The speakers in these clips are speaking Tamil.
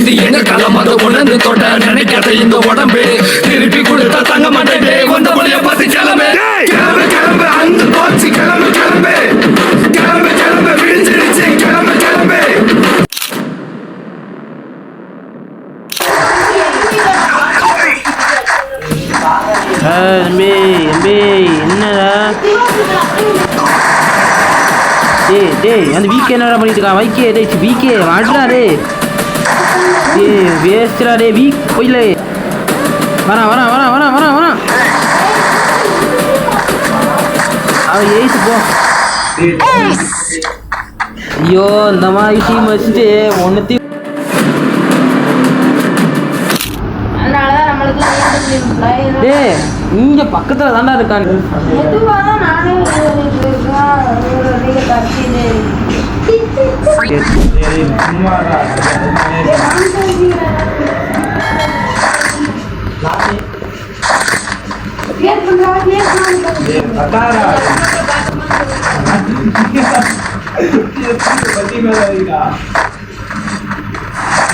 இது எங்க காலம் அதை உணர்ந்து தொட்ட நினைக்காத இந்த உடம்பு. திருப்பி கொடுத்தா தங்க மாட்டேன் வந்த வழிய பார்த்து கிளம்பு. கிளம்பு கிளம்பு அந்த போச்சு கிளம்பு கிளம்பு. கிளம்பு கிளம்பு விழிஞ்சிருச்சு கிளம்பு கிளம்பு. தம்பி தம்பி என்னடா? டேய் டேய் அந்த வீக்கே என்னடா பண்ணிட்டு இருக்கான்? வைக்கே டேய் வீக்கே வாடுறா டேய் வேஸ்ட்ரா டே வீக் போயில வரா வரா வரா வரா வரா வரா அவன் எயித்து போ ஐயோ இந்த மாதிரி டீம் வச்சுட்டு ஒன்றுத்தையும் டேய் இங்க பக்கத்துல தாண்டா இருக்கான்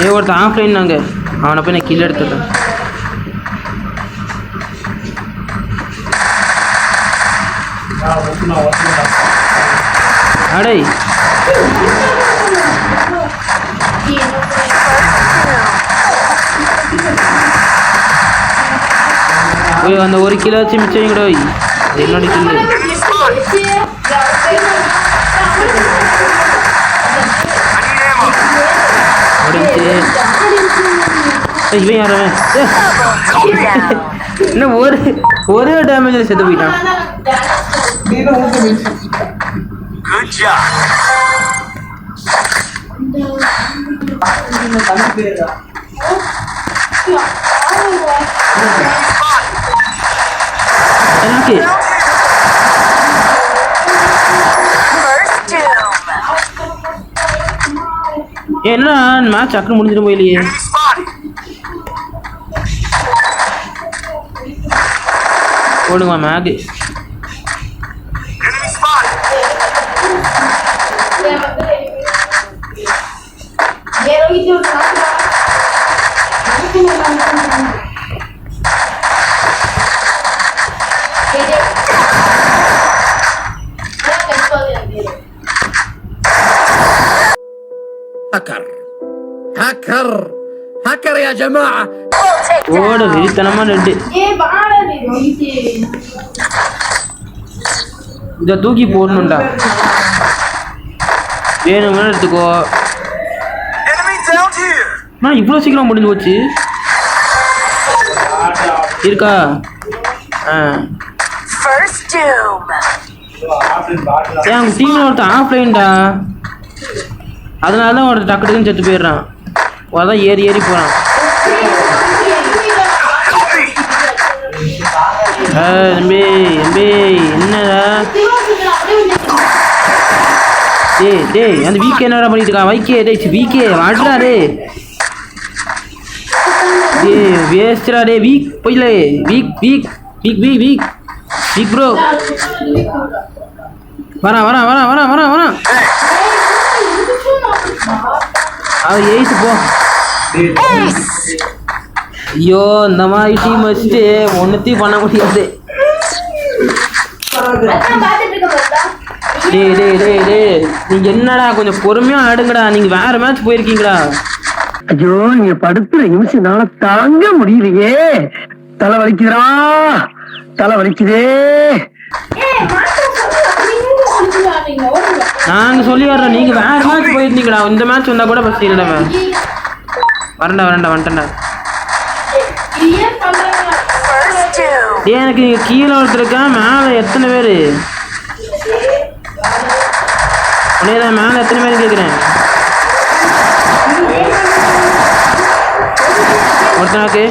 ஏ ஒருத்தன் ஆஃப்லைன் நாங்க அவனை போய் நான் கீழே எடுத்துட்டேன் அடே ஓய் அந்த ஒரு கிலோ வச்சு மிச்சம் கூட ஓய். என்னோட கில்லு. இவன் யாரவன் என்ன ஒரு ஒரே டேமேஜில் செத்து போயிட்டான். Good எனக்கு ஏய், என்ன மேட்ச் அக்கறை முடிஞ்சிட்டு போயிலையே ஓடுங்க மேகு ஹக்கர் ஹக்கர் ஹக்கர் யா ஓடு விரித்தனமா ரெட்டு இதை தூக்கி போடணும்டா. வேணும்னு எடுத்துக்கோ. நான் இவ்வளோ சீக்கிரம் முடிஞ்சு போச்சு. இருக்கா? ஆ. ஏன் டீமில் ஒருத்தன் ஆஃப்லைன்டா அதனால தான் ஒருத்தன் டக்கு டக்குன்னு செத்து போயிடுறான். அதான் ஏறி ஏறி போகிறான் தம்பி தம்பி என்னடா? டேய் டேய் அந்த வீக்கே என்னடா பண்ணிட்டு இருக்கான்? வைக்கே டேய் வீக்கே வாடுறா டேய். வேஸ்ட்ரா டே வீக் போயில. Week week week week week week bro வரா வரா வரா வரா வரா வரா. அவ எயித்து போ. ஐயோ இந்த மாதிரி டீம் வச்சுட்டு ஒன்றுத்தையும் பண்ண முடியாது. டே டே டே டே டேய் டேய் டேய். நீங்க என்னடா கொஞ்சம் பொறுமையாக ஆடுங்கடா. நீங்க வேற மேட்ச் போயிருக்கீங்களா ஐயோ நீங்க படுத்துற நிமிஷம்னால தாங்க முடியலையே. தலை வலிக்குதுடா. தலை வலிக்குதே. நாங்க சொல்லி வர்றோம் நீங்க வேற மேட்ச் போயிருந்தீங்களா இந்த மேட்ச் வந்தா கூட பஸ் இல்லடா வரண்டா வரண்டா வந்துட்டேன்டா. எனக்கு நீங்க கீழே ஒருத்தர் மேல எத்தனை பேரு? உடனே மேல எத்தனை பேர் கேக்குறேன்? ஒருத்தனாக்கு.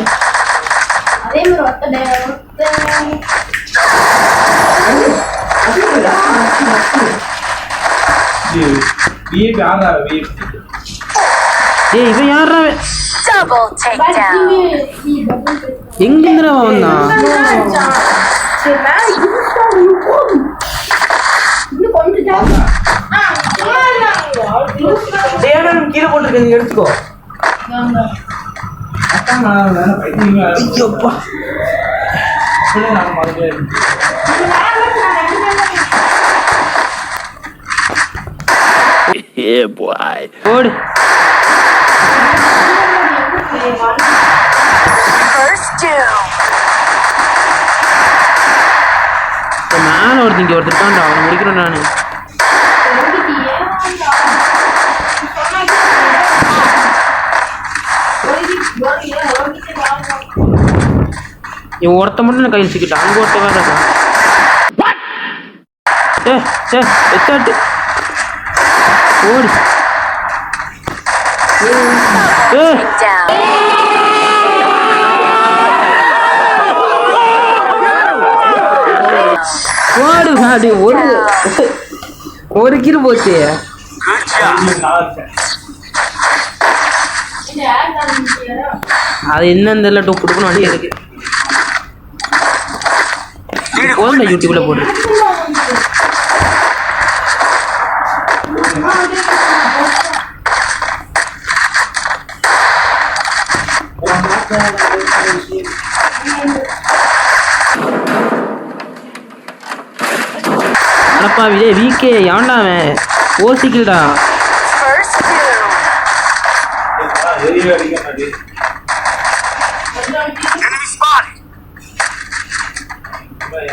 டேய் இவன் யாரா Double takedown. எங்க இருந்துடா வந்தான் சரி, மேல இழுத்தா இழுக்கும். இன்னும் கொஞ்சம் போட்டுருக்க நீங்க எடுத்துக்கோ. ஐயோப்பா First. மேல ஒருத்தன் இங்க ஒருத்தர் இருக்கான்டா அவனை முடிக்கிறேன் நானு. இவன் ஒருத்த மட்டும் கையில் சிக்கிட்டான்? அங்க ஒருத்த வேற ஏ ஏ எச்சாட்டு ஓடு. ஏ. ஓடு ஒரு ஒரு கிலோ போச்சு. அது என்னன்னு தெரியல டூ கொடுக்கணும் அடி இருக்கு போதும் யூடியூப்ல போடு அடப்பா விஜய் விகே ஏன்டா அவன்? ஓசிக்கல்டா First doom.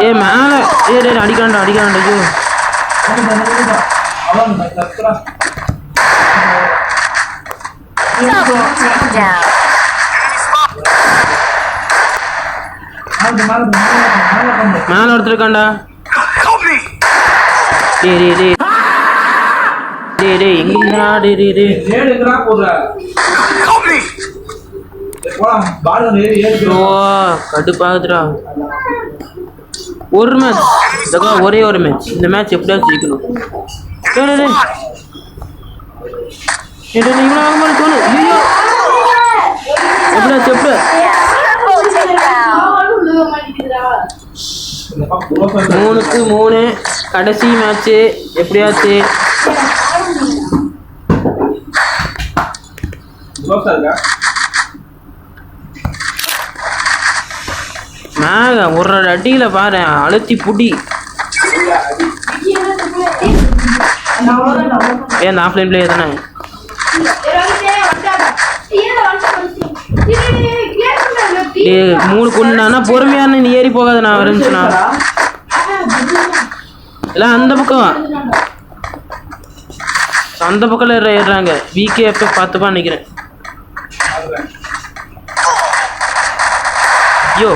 ஏ மேலே ஏ டே அடிக்காண்டா அடிக்காண்டா ஐயோ. மேலே ஒருத்தர் இருக்காண்டா டே டே டே டே டே எங்கடா டே டே டே ஓ கடுப்பாகுதுடா. ஒரு மேட்ச் ஒரே ஒரு மேட்ச் இந்த மேட்ச் எப்படியாச்சும் ஜெயிக்கணும். டேய், டேய், டேய். டேய், டேய், இவ்வளோ ஆக மாதிரி தோணு ஐயோ. எப்படியாச்சும் எப்படி Triple takedown. மூணுக்கு மூணு. கடைசி மேட்ச்சு எப்படியாச்சு? மேக ஒரு அடியில பாரு அழுத்தி புடி. ஏன் ஆஃப்லைன் பிளே தானே? மூணு கொண்டானா பொறுமையான நீ ஏறி போகாத நான் இருந்துச்சுண்ணா எல்லாம் அந்த பக்கம் அந்த பக்கம் ஏற ஏறுறாங்க. விகே எப்ப பார்த்துப்பா நினைக்கிறேன். ஐயோ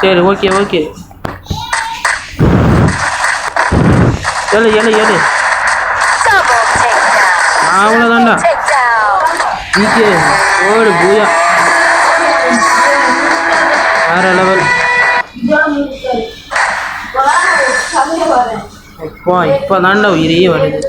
சரி ஓகே ஓகே ஏழு ஏழு ஏழு Double அவ்வளோதான்டா ஓடு பூயா வேற லெவல் அப்பா இப்போ தாண்டா உயிரையே வருது.